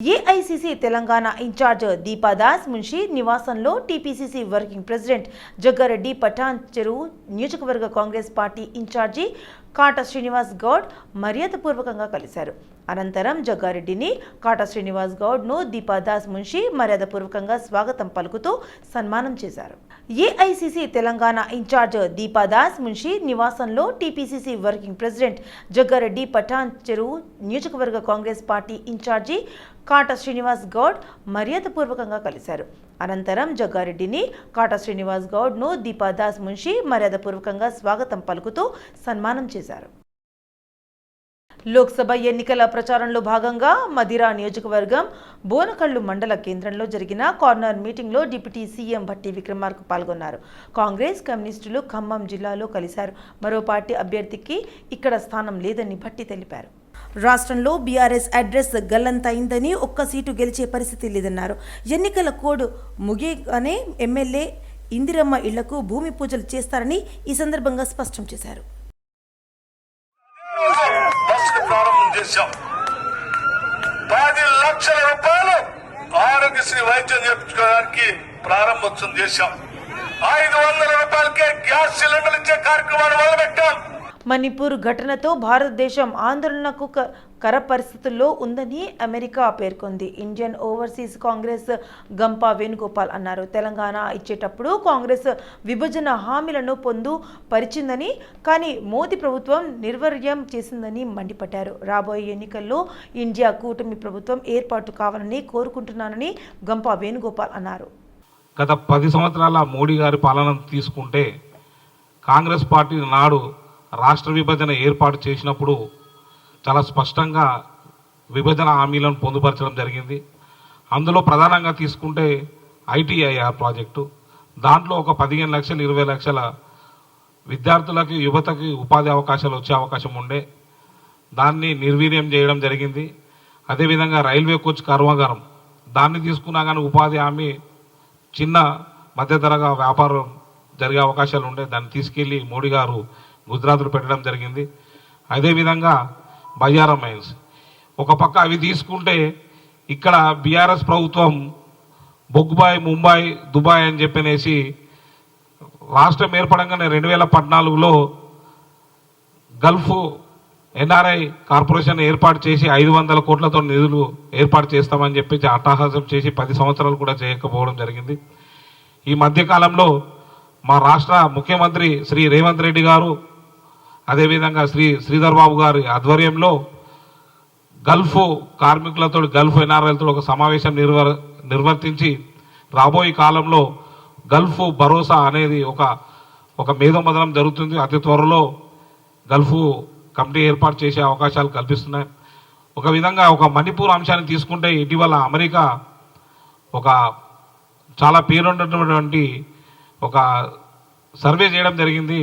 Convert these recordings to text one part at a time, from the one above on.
AICC Telangana incharge Deepa Das Munshi నివాసంలో TPCC working president Jagga Reddy Patan Cheruvu నియోజకవర్గ Congress party incharge Kata Srinivas Goud మర్యాదపూర్వకంగా కలిశారు. అనంతరం జగ్గారెడ్డిని కాట శ్రీనివాస్ గౌడ్ను దీపాదాస్ మున్షి మర్యాదపూర్వకంగా స్వాగతం పలుకుతూ సన్మానం చేశారు. ఏఐసిసి తెలంగాణ ఇన్ఛార్జ్ దీపాదాస్ మున్షి నివాసంలో TPCC working president Jagga Reddy Patan Cheruvu నియోజకవర్గ కాంగ్రెస్ పార్టీ ఇన్ఛార్జి కాట శ్రీనివాస్ గౌడ్ మర్యాదపూర్వకంగా కలిశారు. అనంతరం జగ్గారెడ్డిని కాట శ్రీనివాస్ గౌడ్ను దీపాదాస్ మున్షి మర్యాదపూర్వకంగా స్వాగతం పలుకుతూ సన్మానం చేశారు. లోక్సభ ఎన్నికల ప్రచారంలో భాగంగా మదిరా నియోజకవర్గం బోనకల్లు మండల కేంద్రంలో జరిగిన కార్నర్ మీటింగ్లో డిప్యూటీ సీఎం భట్టి విక్రమార్క పాల్గొన్నారు. కాంగ్రెస్ కమ్యూనిస్టులు ఖమ్మం జిల్లాలో కలిశారు. మరో పార్టీ అభ్యర్థికి ఇక్కడ స్థానం లేదని భట్టి తెలిపారు. రాష్ట్రంలో బీఆర్ఎస్ అడ్రస్ గల్లంతైందని ఒక్క సీటు గెలిచే పరిస్థితి లేదన్నారు. ఎన్నికల కోడ్ ముగియగానే ఎమ్మెల్యే ఇందిరమ్మ ఇళ్ళకు భూమి పూజలు చేస్తారని ఈ సందర్భంగా స్పష్టం చేశారు. బస్సు ప్రారంభం చేశాం. పది లక్షల రూపాయలు ఆరోగ్యశ్రీ వైద్యం చేయించుకోవడానికి ప్రారంభోత్సవం చేశాం. ఐదు వందల రూపాయలకే గ్యాస్ సిలిండర్ ఇచ్చే కార్యక్రమాన్ని మొదలుపెట్టాం. మణిపూర్ ఘటనతో భారతదేశం ఆందోళనకు కర పరిస్థితుల్లో ఉందని అమెరికా పేర్కొంది. ఇండియన్ ఓవర్సీస్ కాంగ్రెస్ గంపా వేణుగోపాల్ అన్నారు. తెలంగాణ ఇచ్చేటప్పుడు కాంగ్రెస్ విభజన హామీలను పొందు పరిచిందని కానీ మోదీ ప్రభుత్వం నిర్వర్యం చేసిందని మండిపడ్డారు. రాబోయే ఎన్నికల్లో ఇండియా కూటమి ప్రభుత్వం ఏర్పాటు కావాలని కోరుకుంటున్నానని గంపా వేణుగోపాల్ అన్నారు. గత పది సంవత్సరాల మోడీ గారి పాలన తీసుకుంటే కాంగ్రెస్ పార్టీ నాడు రాష్ట్ర విభజన ఏర్పాటు చేసినప్పుడు చాలా స్పష్టంగా విభజన హామీలను పొందుపరచడం జరిగింది. అందులో ప్రధానంగా తీసుకుంటే ఐటీఐఆర్ ప్రాజెక్టు. దాంట్లో ఒక పదిహేను లక్షలు ఇరవై లక్షల విద్యార్థులకి యువతకి ఉపాధి అవకాశాలు వచ్చే అవకాశం ఉండే. దాన్ని నిర్వీర్యం చేయడం జరిగింది. అదేవిధంగా రైల్వే కోచ్ కర్మాగారం. దాన్ని తీసుకున్నా కానీ ఉపాధి హామీ చిన్న మధ్యధరగా వ్యాపారం జరిగే అవకాశాలు ఉండే. దాన్ని తీసుకెళ్ళి మోడీ గారు గుజరాత్లో పెట్టడం జరిగింది. అదేవిధంగా బయ్యారం మైన్స్. ఒక పక్క అవి తీసుకుంటే ఇక్కడ బీఆర్ఎస్ ప్రభుత్వం బొగ్గుబాయ్ ముంబై దుబాయ్ అని చెప్పనేసి రాష్ట్రం ఏర్పడంగానే రెండు వేల పద్నాలుగులో గల్ఫ్ ఎన్ఆర్ఐ కార్పొరేషన్ ఏర్పాటు చేసి ఐదు వందల కోట్లతో నిధులు ఏర్పాటు చేస్తామని చెప్పి అట్టహాసం చేసి పది సంవత్సరాలు కూడా చేయకపోవడం జరిగింది. ఈ మధ్యకాలంలో మా రాష్ట్ర ముఖ్యమంత్రి శ్రీ రేవంత్ రెడ్డి గారు అదేవిధంగా శ్రీ శ్రీధర్ బాబు గారి ఆధ్వర్యంలో గల్ఫ్ కార్మికులతో గల్ఫ్ ఎన్ఆర్ఐలతో ఒక సమావేశం నిర్వర్ నిర్వర్తించి రాబోయే కాలంలో గల్ఫ్ భరోసా అనేది ఒక ఒక మేధోమదనం జరుగుతుంది. అతి త్వరలో గల్ఫ్ కమిటీ ఏర్పాటు చేసే అవకాశాలు కల్పిస్తున్నాయి. ఒక విధంగా ఒక మణిపూర్ అంశాన్ని తీసుకుంటే ఇటీవల అమెరికా ఒక చాలా పేరున్నటువంటి ఒక సర్వే చేయడం జరిగింది.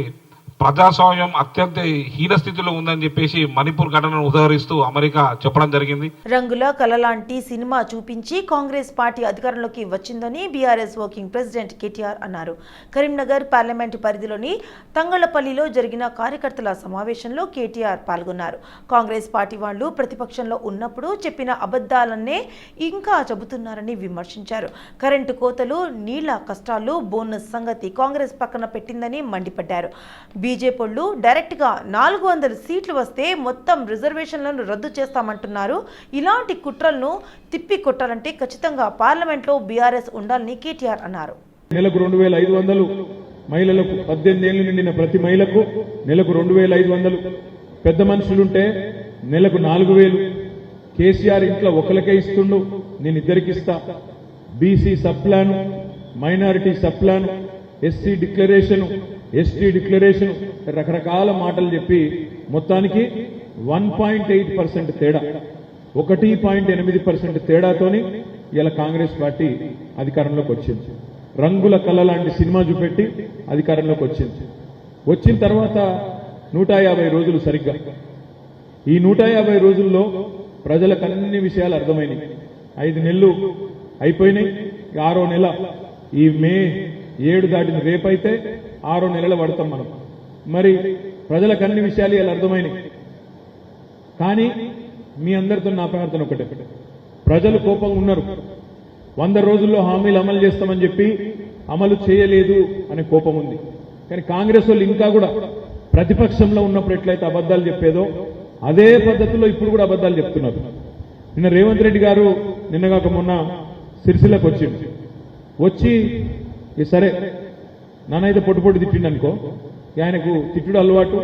ప్రజాస్వామ్యం అత్యంత హీన స్థితిలో ఉందని చెప్పేసి మణిపూర్ ఘటనను ఉదహరిస్తూ అమెరికా చెప్పడం జరిగింది. రంగుల కలలాంటి సినిమా చూపించి కాంగ్రెస్ పార్టీ అధికారంలోకి వచ్చిందని బీఆర్ఎస్ వర్కింగ్ ప్రెసిడెంట్ కేటీఆర్ అన్నారు. కరీంనగర్ పార్లమెంటు పరిధిలోని తంగళ్ళపల్లిలో జరిగిన కార్యకర్తల సమావేశంలో కేటీఆర్ పాల్గొన్నారు. కాంగ్రెస్ పార్టీ వాళ్ళు ప్రతిపక్షంలో ఉన్నప్పుడు చెప్పిన అబద్ధాలన్నే ఇంకా చెబుతున్నారని విమర్శించారు. కరెంటు కోతలు నీళ్ళ కష్టాలు బోనస్ సంగతి కాంగ్రెస్ పక్కన పెట్టిందని మండిపడ్డారు. బీజేపీలు డైరెక్ట్గా నాలుగు వందల సీట్లు వస్తే మొత్తం రిజర్వేషన్లను రద్దు చేస్తామంటున్నారు. ఇలాంటి కుట్రలను తిప్పి కొట్టాలంటే ఖచ్చితంగా పార్లమెంట్లో బీఆర్ఎస్ ఉండాలని కేటీఆర్ అన్నారు. నెలకు రెండు వేల ఐదు వందలు మహిళలకు పద్దెనిమిది ఏళ్ళు నిండిన ప్రతి మహిళకు నెలకు రెండు వేల ఐదు వందలు. పెద్ద మనుషులుంటే నెలకు నాలుగు వేలు. కేసీఆర్ ఇంట్లో ఒకరికే ఇస్తుండు నేను ఇద్దరికి ఇస్తా. BC sub plan minority sub plan SC declaration ST declaration రకరకాల మాటలు చెప్పి మొత్తానికి వన్ పాయింట్ ఎయిట్ పర్సెంట్ తేడా. ఒకటి పాయింట్ ఎనిమిది పర్సెంట్ తేడాతోని ఇలా కాంగ్రెస్ పార్టీ అధికారంలోకి వచ్చింది. రంగుల కళ లాంటి సినిమా చూపెట్టి అధికారంలోకి వచ్చింది. వచ్చిన తర్వాత నూట యాభై రోజులు సరిగ్గా. ఈ నూట యాభై రోజుల్లో ప్రజలకు అన్ని విషయాలు అర్థమైనాయి. ఐదు నెలలు అయిపోయినాయి. ఆరో నెల ఈ మే ఏడు దాటిన రేపైతే ఆరో నెలలు పడతాం మనం. మరి ప్రజలకు అన్ని విషయాలు ఇలా అర్థమైనవి కానీ మీ అందరితో నా ప్రార్థన ఒకటే. ప్రజలు కోపంగా ఉన్నారు. వంద రోజుల్లో హామీలు అమలు చేస్తామని చెప్పి అమలు చేయలేదు అనే కోపం ఉంది. కానీ కాంగ్రెస్ వాళ్ళు ఇంకా కూడా ప్రతిపక్షంలో ఉన్నప్పుడు ఎట్లయితే అబద్ధాలు చెప్పేదో అదే పద్ధతిలో ఇప్పుడు కూడా అబద్ధాలు చెప్తున్నారు. నిన్న రేవంత్ రెడ్డి గారు నిన్నగాక మొన్న సిరిసిల్లకు వచ్చింది వచ్చి సరే నానైతే పొట్టు పొట్టు తిట్టిండు అనుకో. ఆయనకు తిట్టుడు అలవాటు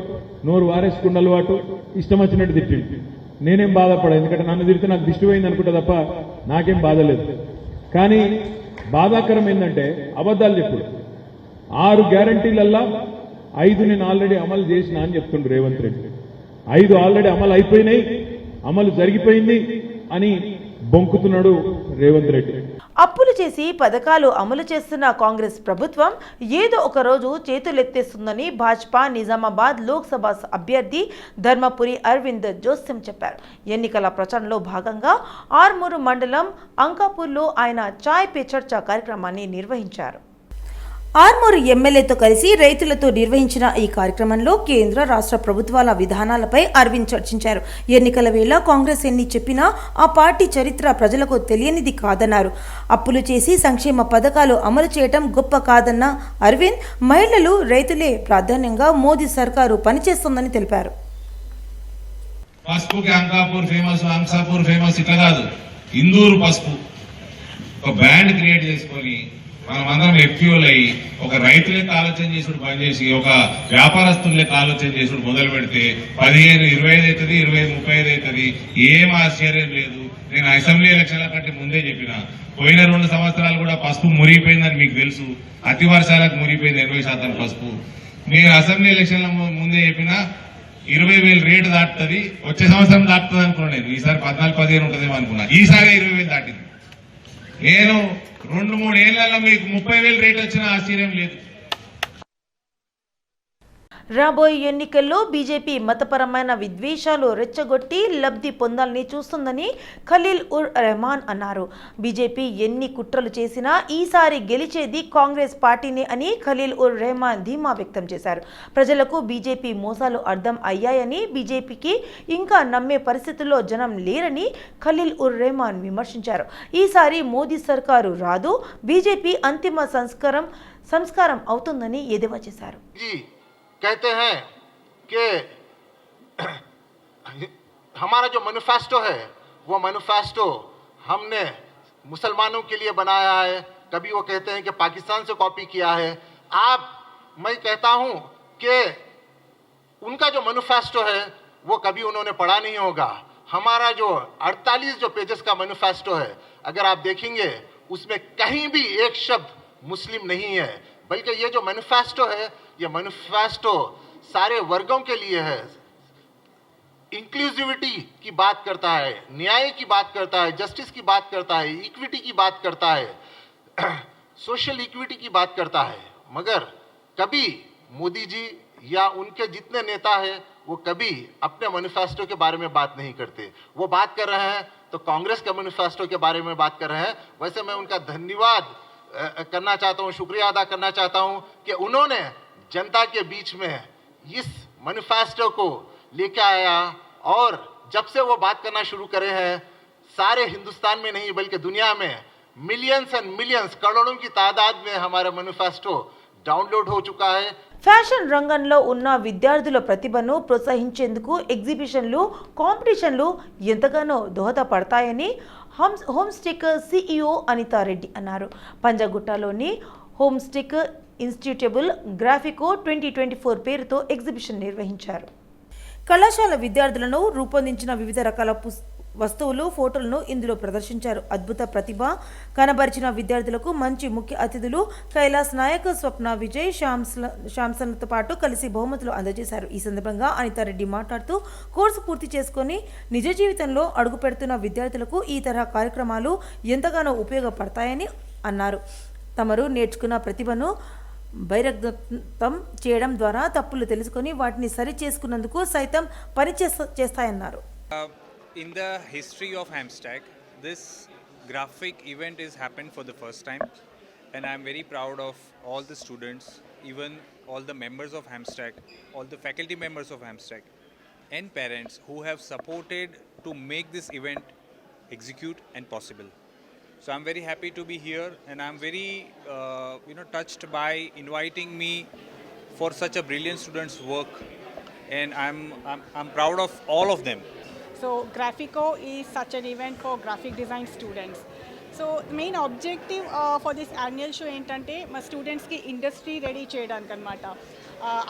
నోరు వారేసుకుండా అలవాటు ఇష్టం వచ్చినట్టు తిట్టిండు నేనేం బాధపడ ఎందుకంటే నన్ను తిరిగితే నాకు దిష్టి పోయింది అనుకుంటా తప్ప నాకేం బాధ లేదు. కానీ బాధాకరం ఏంటంటే అబద్ధాలు చెప్పుడు. ఆరు గ్యారంటీలల్లా ఐదు నేను ఆల్రెడీ అమలు చేసిన అని చెప్తుండ్రు రేవంత్ రెడ్డి. ఐదు ఆల్రెడీ అమలు అయిపోయినాయి అమలు జరిగిపోయింది అని బొంకుతున్నాడు రేవంత్ రెడ్డి. అప్పులు చేసి పథకాలు అమలు చేస్తున్న కాంగ్రెస్ ప్రభుత్వం ఏదో ఒక రోజు చేతులెత్తేస్తుందని భాజపా నిజామాబాద్ లోక్సభ అభ్యర్థి ధర్మపురి అరవింద్ జోస్యం చెప్పారు. ఎన్నికల ప్రచారంలో భాగంగా ఆర్మూరు మండలం అంకాపూర్లో ఆయన చాయ్ పే చర్చ కార్యక్రమాన్ని నిర్వహించారు. ఆర్మూరు ఎమ్మెల్యేతో కలిసి రైతులతో నిర్వహించిన ఈ కార్యక్రమంలో కేంద్ర రాష్ట్ర ప్రభుత్వాల విధానాలపై అరవింద్ చర్చించారు. ఎన్నికల వేళ కాంగ్రెస్ ఎన్ని చెప్పినా ఆ పార్టీ చరిత్ర ప్రజలకు తెలియనిది కాదన్నారు. అప్పులు చేసి సంక్షేమ పథకాలు అమలు చేయటం గొప్ప కాదన్న అరవింద్ మహిళలు రైతులే ప్రాధాన్యంగా మోదీ సర్కారు పనిచేస్తోందని తెలిపారు. పసుపుకి అంకాపూర్ ఫేమస్ అంసాపూర్ ఫేమస్ ఇట్లా కాదు. ఇందూరు పసుపు. ఒక బ్యాండ్ క్రియేట్ చేసుకొని మనం అందరం ఎఫ్యూల్ అయ్యి ఒక రైతు లెక్క ఆలోచన చేసుడు పనిచేసి ఒక వ్యాపారస్తుల లెక్క ఆలోచన చేసుడు మొదలు పెడితే పదిహేను ఇరవై ఐదు అవుతుంది ఇరవై ఐదు ముప్పై ఐదు అవుతుంది ఏం ఆశ్చర్యం లేదు. నేను అసెంబ్లీ ఎలక్షన్ల కంటే ముందే చెప్పిన. పోయిన రెండు సంవత్సరాలు కూడా పసుపు మురిగిపోయిందని మీకు తెలుసు. అతి వర్షాలకు మురిగిపోయింది ఎనభై శాతం పసుపు. నేను అసెంబ్లీ ఎలక్షన్ల ముందే చెప్పిన ఇరవై వేలు రేటు దాటుతుంది వచ్చే సంవత్సరం దాటుతుంది అనుకున్నాను నేను ఈసారి పద్నాలుగు పదిహేను ఉంటుందేమో అనుకున్నా. ఈసారి ఇరవై వేలు దాటింది. నేను రెండు మూడు ఏళ్ళలో మీకు ముప్పై వేలు రేట్ వచ్చిన ఆశ్చర్యం లేదు. రాబోయే ఎన్నికల్లో బీజేపీ మతపరమైన విద్వేషాలు రెచ్చగొట్టి లబ్ధి పొందాలని చూస్తుందని ఖలీల్ ఉర్ రెహమాన్ అన్నారు. బీజేపీ ఎన్ని కుట్రలు చేసినా ఈసారి గెలిచేది కాంగ్రెస్ పార్టీనే అని ఖలీల్ ఉర్ రెహమాన్ ధీమా వ్యక్తం చేశారు. ప్రజలకు బీజేపీ మోసాలు అర్థం అయ్యాయని బీజేపీకి ఇంకా నమ్మే పరిస్థితుల్లో జనం లేరని ఖలీల్ ఉర్ రెహమాన్ విమర్శించారు. ఈసారి మోదీ సర్కారు రాదు బీజేపీ అంతిమ సంస్కారం సంస్కారం అవుతుందని ఎదివా చేశారు. कहते हैं कि हमारा जो मैनिफेस्टो है, वो मैनिफेस्टो हमने मुसलमानों के लिए बनाया है। कभी वो कहते हैं कि पाकिस्तान से कॉपी किया है। आप, मैं कहता हूँ कि उनका जो मैनिफेस्टो है, वो कभी उन्होंने पढ़ा नहीं होगा। हमारा जो 48 जो पेजेस का मैनिफेस्टो है, अगर आप देखेंगे, उसमें कहीं भी एक शब्द मुस्लिम नहीं है। बल्कि ये जो मैनिफेस्टो है, ये मैनिफेस्टो सारे वर्गों के लिए है। इंक्लूसिविटी की बात करता है, न्याय की बात करता है जस्टिस की बात करता है इक्विटी की बात करता है सोशल इक्विटी की बात करता है। मगर कभी मोदी जी या उनके जितने नेता हैं, वो कभी अपने मैनिफेस्टो के बारे में बात नहीं करते। वो बात कर रहे हैं तो कांग्रेस के मैनिफेस्टो के बारे में बात कर रहे हैं। वैसे मैं उनका धन्यवाद करना चाहता हूँ शुक्रिया अदा करना चाहता हूँ कि उन्होंने जनता के बीच में इस मैनिफेस्टो को लेके आया और जब से वो बात करना शुरू करे हैं सारे हिंदुस्तान में नहीं बल्कि दुनिया में मिलियंस एंड मिलियंस करोड़ों की तादाद में हमारा मैनिफेस्टो डाउनलोड हो चुका है ఫ్యాషన్ రంగంలో ఉన్న విద్యార్థుల ప్రతిభను ప్రోత్సహించేందుకు ఎగ్జిబిషన్లు కాంపిటీషన్లు ఎంతగానో దోహదపడతాయని హోమ్ హోమ్స్టిక్ సిఇఓ అనితారెడ్డి అన్నారు. పంజాగుట్టలోని Hamstech institute of Graphico twenty twenty four పేరుతో ఎగ్జిబిషన్ నిర్వహించారు. కళాశాల విద్యార్థులను రూపొందించిన వివిధ రకాల పుస్ వస్తువులు ఫోటోలను ఇందులో ప్రదర్శించారు. అద్భుత ప్రతిభ కనబరిచిన విద్యార్థులకు మంచి ముఖ్య అతిథులు కైలాస్ నాయక్ స్వప్న విజయ్ శ్యామ్స్ల శ్యామ్సన్తో పాటు కలిసి బహుమతులు అందజేశారు. ఈ సందర్భంగా అనితారెడ్డి మాట్లాడుతూ కోర్సు పూర్తి చేసుకొని నిజ జీవితంలో అడుగు పెడుతున్న విద్యార్థులకు ఈ తరహా కార్యక్రమాలు ఎంతగానో ఉపయోగపడతాయని అన్నారు. తమరు నేర్చుకున్న ప్రతిభను బహిర్గతం చేయడం ద్వారా తప్పులు తెలుసుకొని వాటిని సరి చేసుకున్నందుకు సైతం పని చేస్తాయన్నారు. In the history of Hamstack, this graphic event is happened for the first time, and I'm very proud of all the students, even all the members of Hamstack, all the faculty members of Hamstack, and parents who have supported to make this event execute, and possible. So I'm very happy to be here, and I'm very, uh, you know, touched by inviting me for such a brilliant student's work, and I'm, I'm, I'm proud of all of them. So Graphico is such an event for graphic design students. So main objective for this annual show ఏంటంటే మా స్టూడెంట్స్కి industry ready చేయడానికి అనమాట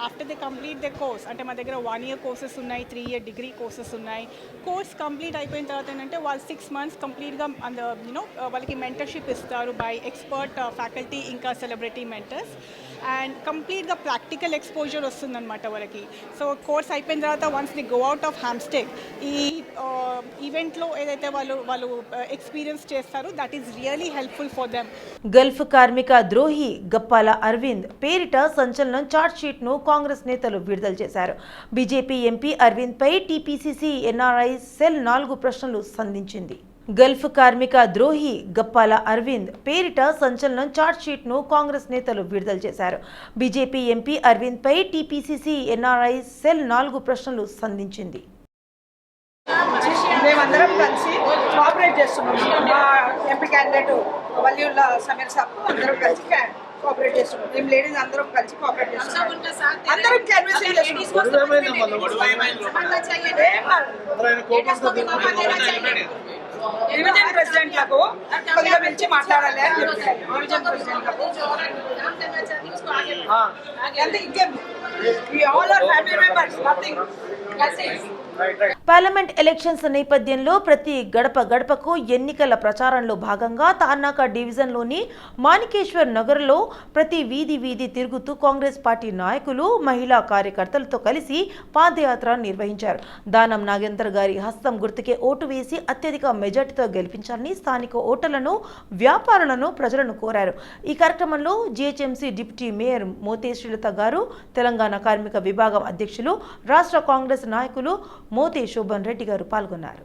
after they complete the course అంటే మా దగ్గర one year courses ఉన్నాయి three year degree courses ఉన్నాయి. కోర్స్ కంప్లీట్ అయిపోయిన తర్వాత ఏంటంటే వాళ్ళు సిక్స్ మంత్స్ కంప్లీట్గా అంద యూనో వాళ్ళకి మెంటర్షిప్ ఇస్తారు బై ఎక్స్పర్ట్ ఫ్యాకల్టీ ఇంకా సెలబ్రిటీ మెంటర్స్ అండ్ కంప్లీట్గా ప్రాక్టికల్ ఎక్స్పోజర్ వస్తుందన్నమాట వాళ్ళకి. సో కోర్స్ అయిపోయిన తర్వాత once they go out of Hamstech ఈ ఈవెంట్లో ఏదైతే వాళ్ళు వాళ్ళు ఎక్స్పీరియన్స్ చేస్తారో that is really helpful for them Gulf కార్మిక ద్రోహి గప్పాల అరవింద్ పేరిట సంచలనం చార్ట్ షీట్ను కాంగ్రెస్ నేతలు విడుదల చేశారు. బీజేపీ ఎంపీ అరవింద్ పై టీపీసీసీ ఎన్ఆర్ఐ సెల్ నాలుగు ప్రశ్నలు సంధించింది. గల్ఫ్ కార్మిక ద్రోహి గప్పాల అరవింద్ పేరిట సంచలనం చార్ట్ షీట్ను కాంగ్రెస్ నేతలు విడుదల చేశారు. బీజేపీ ఎంపీ అరవింద్ పై టీపీసీసీ ఎన్ఆర్ఐ సెల్ నాలుగు ప్రశ్నలు సంధించింది. మేమందరం కలిసి కోఆపరేట్ చేస్తున్నాం. మా ఎంపీ క్యాండిడేట్ వల్లియుల్లా సమీర్ సాబ్ అందరం కలిసి కోఆపరేట్ చేస్తున్నాం. మేము లేడీస్ అందరం కలిసి కోఆపరేట్ చేస్తున్నాం. అందరం క్యాన్వసింగ్ డివిజన్ ప్రెసిడెంట్లకు కొద్దిగా పిలిచి మాట్లాడాలి అని చెప్పారు డివిజన్ ప్రెసిడెంట్లకు అంతే ఇంకేం? All are family members nothing parliament elections నేపథ్యంలో ప్రతి గడప గడపకు ఎన్నికల ప్రచారంలో భాగంగా తార్నాక డివిజన్లోని మాణికేశ్వర్ నగర్లో ప్రతి వీధి వీధి తిరుగుతూ కాంగ్రెస్ పార్టీ నాయకులు మహిళా కార్యకర్తలతో కలిసి పాదయాత్ర నిర్వహించారు. దానం నాగేందర్ గారి హస్తం గుర్తుకే ఓటు వేసి అత్యధిక మెజార్టీతో గెలిపించాలని స్థానిక ఓటర్లను వ్యాపారులను ప్రజలను కోరారు. ఈ కార్యక్రమంలో GHMC deputy mayor Mothe Srilatha garu Telangana కార్మిక విభాగం అధ్యక్షులు రాష్ట్ర కాంగ్రెస్ నాయకులు మోతి శోభన్ రెడ్డి గారు పాల్గొన్నారు.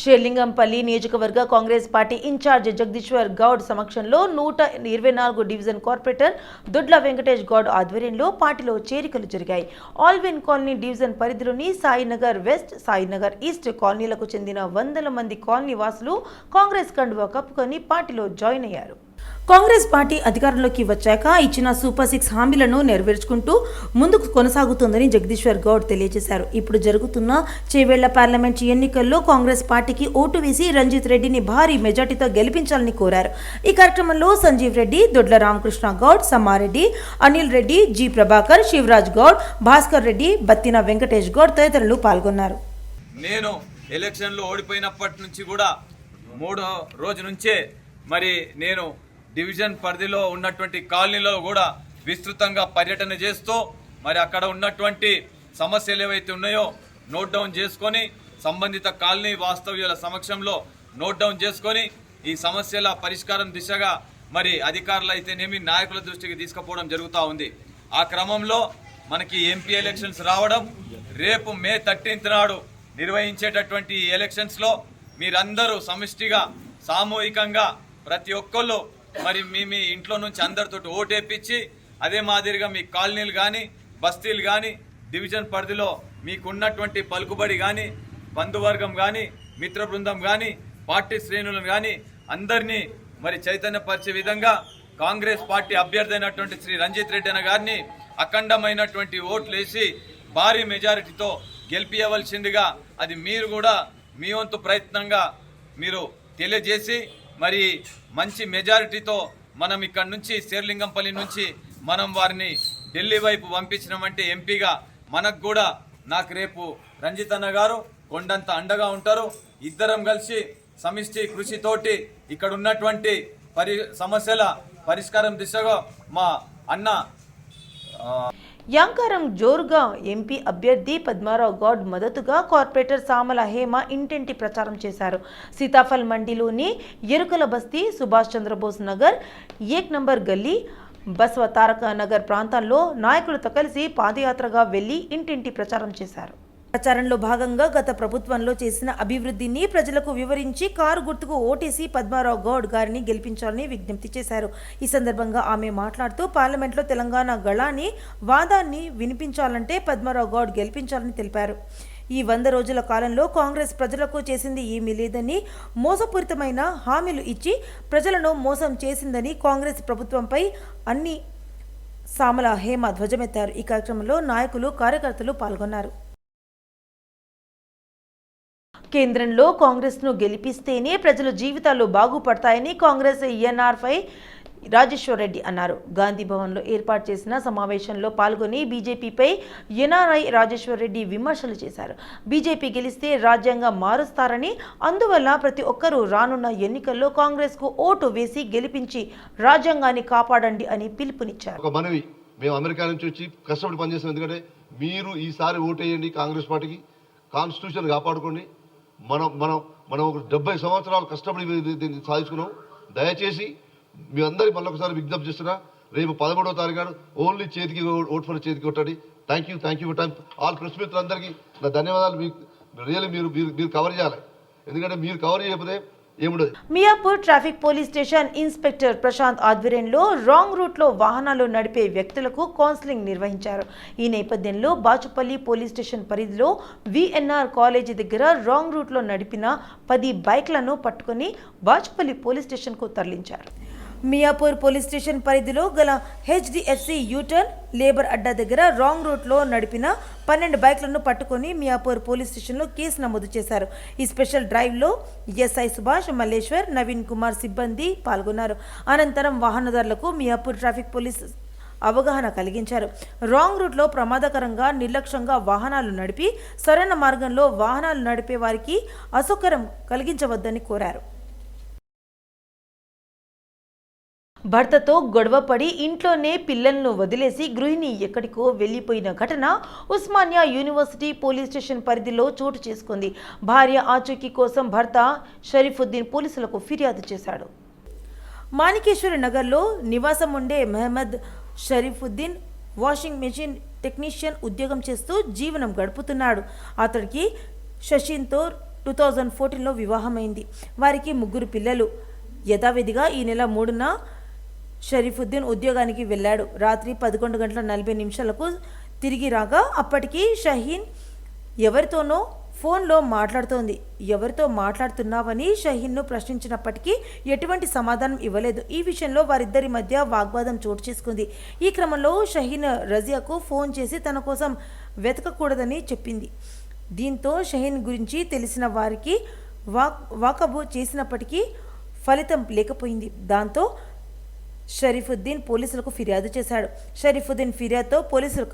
షేర్లింగంపల్లి నియోజకవర్గ Congress party in charge Jagadishwar Goud సమక్షంలో నూట ఇరవై నాలుగు డివిజన్ కార్పొరేటర్ దొడ్ల వెంకటేష్ గౌడ్ ఆధ్వర్యంలో పార్టీలో చేరికలు జరిగాయి. ఆల్విన్ కాలనీ డివిజన్ పరిధిలోని సాయినగర్ వెస్ట్ సాయినగర్ ఈస్ట్ కాలనీలకు చెందిన వందల మంది కాలనీ వాసులు కాంగ్రెస్ కండువా కప్పుకొని పార్టీలో జాయిన్ అయ్యారు. కాంగ్రెస్ పార్టీ అధికారంలోకి వచ్చాక ఇచ్చిన సూపర్ సిక్స్ హామీలను నెరవేర్చుకుంటూ ముందుకు కొనసాగుతుందని జగదీశ్వర్ గౌడ్ తెలియజేశారు. ఇప్పుడు జరుగుతున్న చేవేళ్ళ పార్లమెంట్ ఎన్నికల్లో కాంగ్రెస్ పార్టీకి ఓటు వేసి రంజిత్ రెడ్డిని భారీ మెజార్టీతో గెలిపించాలని కోరారు. ఈ కార్యక్రమంలో సంజీవ్ రెడ్డి దొడ్ల రామకృష్ణ గౌడ్ సమ్మారెడ్డి అనిల్ రెడ్డి జి ప్రభాకర్ శివరాజ్ గౌడ్ భాస్కర్ రెడ్డి బత్తిన వెంకటేష్ గౌడ్ తదితరులు పాల్గొన్నారు. నేను ఎలక్షన్లో ఓడిపోయినప్పటి నుంచి కూడా మూడో రోజు నుంచే మరి నేను డివిజన్ పరిధిలో ఉన్నటువంటి కాలనీలో కూడా విస్తృతంగా పర్యటన చేస్తూ మరి అక్కడ ఉన్నటువంటి సమస్యలు ఏవైతే ఉన్నాయో నోట్ డౌన్ చేసుకొని సంబంధిత కాలనీ వాస్తవ్యుల సమక్షంలో నోట్ డౌన్ చేసుకొని ఈ సమస్యల పరిష్కారం దిశగా మరి అధికారులు అయితేనేమి నాయకుల దృష్టికి తీసుకుపోవడం జరుగుతూ ఉంది. ఆ క్రమంలో మనకి ఎంపీ ఎలక్షన్స్ రావడం రేపు మే థర్టీన్త్ నాడు నిర్వహించేటటువంటి ఈ ఎలక్షన్స్లో మీరందరూ సమిష్టిగా సామూహికంగా ప్రతి ఒక్కళ్ళు మరి మీ మీ ఇంట్లో నుంచి అందరితో ఓటేపించి అదే మాదిరిగా మీ కాలనీలు కానీ బస్తీలు కానీ డివిజన్ పరిధిలో మీకున్నటువంటి పలుకుబడి కానీ బంధువర్గం కానీ మిత్ర బృందం కానీ పార్టీ శ్రేణులను కానీ అందరినీ మరి చైతన్యపరిచే విధంగా కాంగ్రెస్ పార్టీ అభ్యర్థి అయినటువంటి శ్రీ రంజిత్ రెడ్డి అన్న గారిని అఖండమైనటువంటి ఓట్లు వేసి భారీ మెజారిటీతో గెలిపియవలసిందిగా అది మీరు కూడా మీ వంతు ప్రయత్నంగా మీరు తెలియజేసి మరి మంచి మెజారిటీతో మనం ఇక్కడ నుంచి శేర్లింగంపల్లి నుంచి మనం వారిని ఢిల్లీ వైపు పంపించినామంటే ఎంపీగా మనకు కూడా నాకు రేపు రంజితన్న గారు కొండంత అండగా ఉంటారు. ఇద్దరం కలిసి సమిష్టి కృషితోటి ఇక్కడ ఉన్నటువంటి పరి సమస్యల పరిష్కారం దిశగా మా అన్న యాంకారం జోరుగా ఎంపీ అభ్యర్థి పద్మారావు గౌడ్ మద్దతుగా కార్పొరేటర్ సామల హేమ ఇంటింటి ప్రచారం చేశారు. సీతాఫల్ మండిలోని ఎరుకల బస్తీ సుభాష్ చంద్రబోస్ నగర్ ఏక్ నంబర్ గల్లీ బసవ తారక నగర్ ప్రాంతాల్లో నాయకులతో కలిసి పాదయాత్రగా వెళ్ళి ఇంటింటి ప్రచారం చేశారు. ప్రచారంలో భాగంగా గత ప్రభుత్వంలో చేసిన అభివృద్ధిని ప్రజలకు వివరించి కారు గుర్తుకు ఓటేసి పద్మారావు గౌడ్ గారిని గెలిపించాలని విజ్ఞప్తి చేశారు. ఈ సందర్భంగా ఆమె మాట్లాడుతూ పార్లమెంట్లో తెలంగాణ గళాన్ని వాదాన్ని వినిపించాలంటే పద్మారావు గౌడ్ గెలిపించాలని తెలిపారు. ఈ వంద రోజుల కాలంలో కాంగ్రెస్ ప్రజలకు చేసింది ఏమీ లేదని మోసపూరితమైన హామీలు ఇచ్చి ప్రజలను మోసం చేసిందని కాంగ్రెస్ ప్రభుత్వంపై అన్ని సామల హేమ ధ్వజమెత్తారు. ఈ కార్యక్రమంలో నాయకులు కార్యకర్తలు పాల్గొన్నారు. కేంద్రంలో కాంగ్రెస్ను గెలిపిస్తేనే ప్రజల జీవితాలు బాగుపడతాయని కాంగ్రెస్ ఈఎన్ఆర్పై రాజేశ్వర్ రెడ్డి అన్నారు. గాంధీ భవన్లో ఏర్పాటు చేసిన సమావేశంలో పాల్గొని బీజేపీపై ఎన్ఆర్ఐ రాజేశ్వర్ రెడ్డి విమర్శలు చేశారు. బీజేపీ గెలిస్తే రాజ్యాంగం మారుస్తారని అందువల్ల ప్రతి ఒక్కరూ రానున్న ఎన్నికల్లో కాంగ్రెస్కు ఓటు వేసి గెలిపించి రాజ్యాంగాన్ని కాపాడండి అని పిలుపునిచ్చారు. ఒక మనవి మేము అమెరికా నుంచి వచ్చి కష్టపడి పనిచేస్తాం ఎందుకంటే మీరు ఈసారి ఓటేయండి కాంగ్రెస్ పార్టీకి కాన్స్టిట్యూషన్ కాపాడుకోండి. మనం మనం మనం ఒక డెబ్బై సంవత్సరాలు కష్టపడి దీన్ని సాధించుకున్నాం. దయచేసి మీ అందరి మళ్ళీ ఒకసారి విజ్ఞప్తి చేస్తున్నా రేపు పదమూడవ తారీఖు నాడు ఓన్లీ చేతికి ఓట్ఫర్ ఫర్ చేతికి కొట్టండి. Thank you thank you time all press మిత్రులందరికీ నా ధన్యవాదాలు. మీకు రియల్లీ మీరు మీరు మీరు కవర్ చేయాలి. ఎందుకంటే మీరు కవర్ చేయకపోతే ఏముండదు? Miyapur traffic police station inspector Prashanth ఆధ్వర్యంలో రాంగ్ రూట్లో వాహనాలు నడిపే వ్యక్తులకు కౌన్సిలింగ్ నిర్వహించారు. ఈ నేపథ్యంలో బాచుపల్లి పోలీస్ స్టేషన్ పరిధిలో విఎన్ఆర్ కాలేజీ దగ్గర రాంగ్ రూట్లో నడిపిన పది బైక్లను పట్టుకొని బాచుపల్లి పోలీస్ స్టేషన్కు తరలించారు. మియాపూర్ పోలీస్ స్టేషన్ పరిధిలో గల హెచ్డిఎఫ్సి యూటర్న్ లేబర్ అడ్డా దగ్గర రాంగ్ రూట్లో నడిపిన పన్నెండు బైక్లను పట్టుకొని మియాపూర్ పోలీస్ స్టేషన్లో కేసు నమోదు చేశారు. ఈ స్పెషల్ డ్రైవ్లో ఎస్ఐ సుభాష్ మల్లేశ్వర్ నవీన్ కుమార్ సిబ్బంది పాల్గొన్నారు. అనంతరం వాహనదారులకు మియాపూర్ ట్రాఫిక్ పోలీస్ అవగాహన కలిగించారు. రాంగ్ రూట్లో ప్రమాదకరంగా నిర్లక్ష్యంగా వాహనాలు నడిపి సరైన మార్గంలో వాహనాలు నడిపే వారికి అసౌకర్యం కలిగించవద్దని కోరారు. భర్తతో గొడవపడి ఇంట్లోనే పిల్లలను వదిలేసి గృహిణి ఎక్కడికో వెళ్ళిపోయిన ఘటన ఉస్మానియా యూనివర్సిటీ పోలీస్ స్టేషన్ పరిధిలో చోటు చేసుకుంది. భార్య ఆచూకీ కోసం భర్త షరీఫుద్దీన్ పోలీసులకు ఫిర్యాదు చేశాడు. మాణికేశ్వరి నగర్లో నివాసం ఉండే Mohammed Shariffuddin washing machine technician ఉద్యోగం చేస్తూ జీవనం గడుపుతున్నాడు. అతడికి శశిన్తో టూ థౌజండ్ ఫోర్టీన్లో వివాహమైంది. వారికి ముగ్గురు పిల్లలు. యథావిధిగా ఈ నెల మూడున షరీఫుద్దీన్ ఉద్యోగానికి వెళ్ళాడు. రాత్రి పదకొండు గంటల నలభై నిమిషాలకు తిరిగి రాగా అప్పటికి షహీన్ ఎవరితోనో ఫోన్లో మాట్లాడుతోంది. ఎవరితో మాట్లాడుతున్నావని షహీన్ను ప్రశ్నించినప్పటికీ ఎటువంటి సమాధానం ఇవ్వలేదు. ఈ విషయంలో వారిద్దరి మధ్య వాగ్వాదం చోటు చేసుకుంది. ఈ క్రమంలో షహీన్ రజియాకు ఫోన్ చేసి తన కోసం వెతకకూడదని చెప్పింది. దీంతో షహీన్ గురించి తెలిసిన వారికి వాక్ వాకబు చేసినప్పటికీ ఫలితం లేకపోయింది. దాంతో షరీఫుద్దీన్ పోలీసులకు ఫిర్యాదు చేశాడు. షరీఫుద్దీన్ ఫిర్యాదుతో పోలీసులు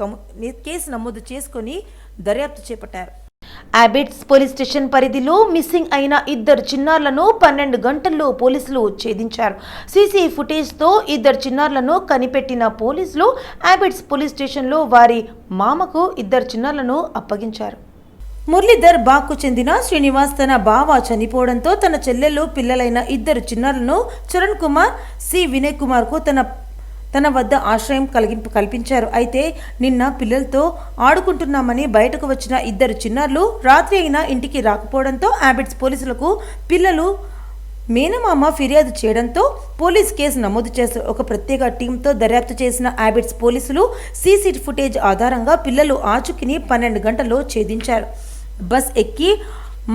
కేసు నమోదు చేసుకొని దర్యాప్తు చేపట్టారు. అబిట్స్ పోలీస్ స్టేషన్ పరిధిలో మిస్సింగ్ అయిన ఇద్దరు చిన్నారులను పన్నెండు గంటల్లో పోలీసులు ఛేదించారు. సీసీ ఫుటేజ్తో ఇద్దరు చిన్నారులను కనిపెట్టిన పోలీసులు అబిట్స్ పోలీస్ స్టేషన్లో వారి మామకు ఇద్దరు చిన్నారులను అప్పగించారు. మురళీధర్ బాగ్కు చెందిన శ్రీనివాస్ తన బావ చనిపోవడంతో తన చెల్లెలు పిల్లలైన ఇద్దరు చిన్నారులను చరణ్ కుమార్ సి. వినయ్ కుమార్కు తన తన వద్ద ఆశ్రయం కలిగింపు కల్పించారు. అయితే నిన్న పిల్లలతో ఆడుకుంటున్నామని బయటకు వచ్చిన ఇద్దరు చిన్నారులు రాత్రి అయినా ఇంటికి రాకపోవడంతో యాబిట్స్ పోలీసులకు పిల్లలు మేనమామ ఫిర్యాదు చేయడంతో పోలీస్ కేసు నమోదు చేశారు. ఒక ప్రత్యేక టీంతో దర్యాప్తు చేసిన యాబిట్స్ పోలీసులు సీసీ ఫుటేజ్ ఆధారంగా పిల్లలు ఆచుకిని పన్నెండు గంటల్లో ఛేదించారు. బస్ ఎక్కి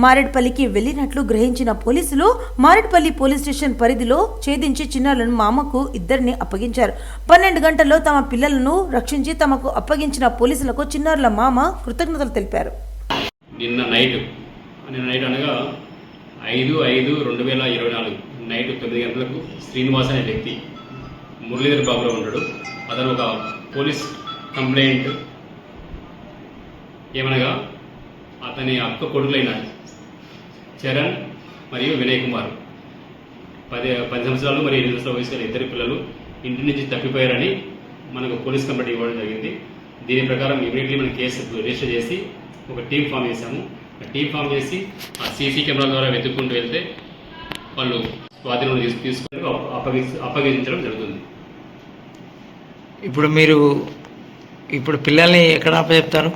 మారేడ్పల్లికి వెళ్ళినట్లు గ్రహించిన పోలీసులు మారేడ్పల్లి పోలీస్ స్టేషన్ పరిధిలో ఛేదించి చిన్నారులను మామకు ఇద్దరిని అప్పగించారు. పన్నెండు గంటల్లో తమ పిల్లలను రక్షించి తమకు అప్పగించిన పోలీసులకు చిన్నారుల మామ కృతజ్ఞతలు తెలిపారు. నిన్న నైట్ నిన్న నైట్ అనగా ఐదు ఐదు రెండు వేల ఇరవై నాలుగు నైట్ తొమ్మిది గంటలకు శ్రీనివాస్ అనే వ్యక్తి మురళీధర్ బాబులో ఉంటాడు. అతను ఒక పోలీస్ కంప్లైంట్ ఏమనగా అతని అక్క కొడుకులైన చరణ్ మరియు వినయ్ కుమార్. పది పది సంవత్సరాలు మరియు ఎనిమిది సంవత్సరాల వయసు గల ఇద్దరు పిల్లలు ఇంటి నుంచి తప్పిపోయారని మనకు పోలీస్ కంప్లైంట్ ఇవ్వడం జరిగింది. దీని ప్రకారం ఇమీడియట్లీ మనం కేసు రిజిస్టర్ చేసి ఒక టీం ఫామ్ చేశాము. ఆ టీం ఫామ్ చేసి ఆ సీసీ కెమెరా ద్వారా వెతుక్కుంటూ వెళ్తే వాళ్ళు స్వాధీనంలో తీసుకు తీసుకుని అప్పగి అప్పగించడం జరుగుతుంది. ఇప్పుడు మీరు ఇప్పుడు పిల్లల్ని ఎక్కడ అప్పచెప్తారు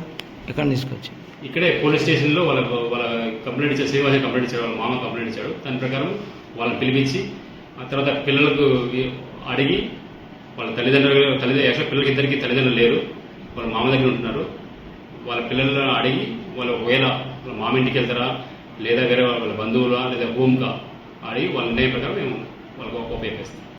ఎక్కడ తీసుకొచ్చి ఇక్కడే పోలీస్ స్టేషన్లో వాళ్ళ వాళ్ళ కంప్లైంట్ ఇచ్చారు శ్రీనివాస కంప్లైంట్ ఇచ్చాడు వాళ్ళ మామ కంప్లైంట్ ఇచ్చాడు దాని ప్రకారం వాళ్ళని పిలిపించి ఆ తర్వాత పిల్లలకు అడిగి వాళ్ళ తల్లిదండ్రులు తల్లిదండ్రులు యాక్చువల్ పిల్లలకి ఇద్దరికి తల్లిదండ్రులు లేరు. వాళ్ళ మామ దగ్గర ఉంటున్నారు. వాళ్ళ పిల్లలను అడిగి వాళ్ళు ఒకవేళ వాళ్ళ మామ ఇంటికి వెళ్తారా లేదా వేరే వాళ్ళ బంధువులా లేదా హోమ్కా అడిగి వాళ్ళ నిర్ణయం ప్రకారం మేము వాళ్ళకి ఒక